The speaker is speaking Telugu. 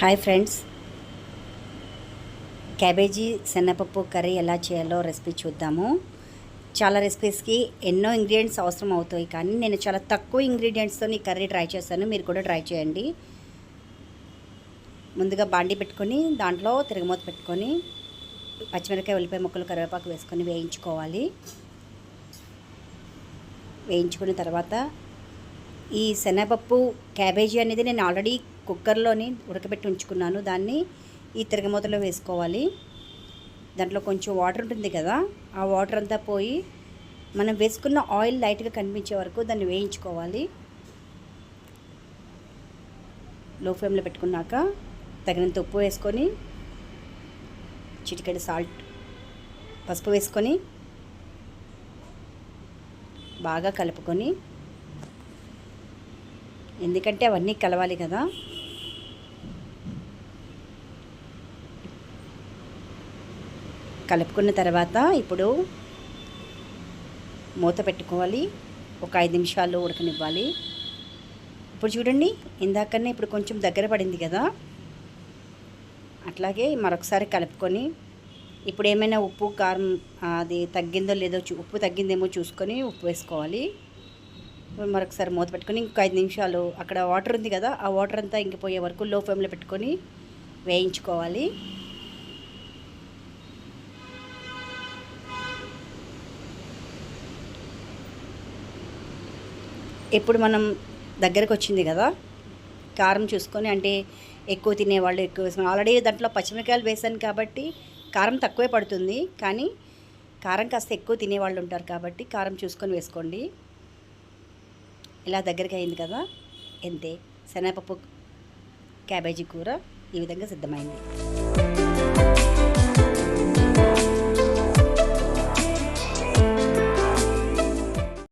Hi friends. క్యాబేజీ శనగపప్పు కర్రీ ఎలా చేయాలో రెసిపీ చూద్దాము. చాలా రెసిపీస్కి ఎన్నో ఇంగ్రీడియంట్స్ అవసరం అవుతాయి కానీ నేను చాలా తక్కువ ఇంగ్రీడియంట్స్తో ఈ కర్రీ ట్రై చేశాను. మీరు కూడా ట్రై చేయండి. ముందుగా బాండి పెట్టుకొని దాంట్లో తిరగమూత పెట్టుకొని పచ్చిమిరకాయ ఉల్లిపాయ ముక్కలు కరివేపాకు వేసుకొని వేయించుకోవాలి. వేయించుకున్న తర్వాత ఈ శనగపప్పు క్యాబేజీ అనేది నేను ఆల్రెడీ కుక్కర్లోని ఉడకబెట్టి ఉంచుకున్నాను. దాన్ని ఈ తిరగమూతలో వేసుకోవాలి. దాంట్లో కొంచెం వాటర్ ఉంటుంది కదా ఆ వాటర్ అంతా పోయి మనం వేసుకున్న ఆయిల్ లైట్గా కనిపించే వరకు దాన్ని వేయించుకోవాలి. లో ఫ్లేమ్లో పెట్టుకున్నాక తగినంత ఉప్పు వేసుకొని చిటికెడు సాల్ట్ పసుపు వేసుకొని బాగా కలుపుకొని ఎందుకంటే అవన్నీ కలవాలి కదా కలుపుకున్న తర్వాత ఇప్పుడు మూత పెట్టుకోవాలి. ఒక ఐదు నిమిషాలు ఉడకనివ్వాలి. ఇప్పుడు చూడండి ఇందాకనే ఇప్పుడు కొంచెం దగ్గర పడింది కదా. అట్లాగే మరొకసారి కలుపుకొని ఇప్పుడు ఏమైనా ఉప్పు కారం అది తగ్గిందో లేదో చూ ఉప్పు తగ్గిందేమో చూసుకొని ఉప్పు వేసుకోవాలి. ఇప్పుడు మరొకసారి మూత పెట్టుకొని ఇంకొక ఐదు నిమిషాలు అక్కడ వాటర్ ఉంది కదా ఆ వాటర్ అంతా ఇంకిపోయే వరకు లో ఫ్లేమ్లో పెట్టుకొని వేయించుకోవాలి. ఇప్పుడు మనం దగ్గరకు వచ్చింది కదా కారం చూసుకొని అంటే ఎక్కువ తినేవాళ్ళు ఎక్కువ వేసుకుని ఆల్రెడీ దాంట్లో పచ్చిమిరకాయలు వేసాను కాబట్టి కారం తక్కువే పడుతుంది కానీ కారం కాస్త ఎక్కువ తినేవాళ్ళు ఉంటారు కాబట్టి కారం చూసుకొని వేసుకోండి. ఇలా దగ్గరికి అయింది కదా ఎంతే శనగపప్పు క్యాబేజీ కూర ఈ విధంగా సిద్ధమైంది.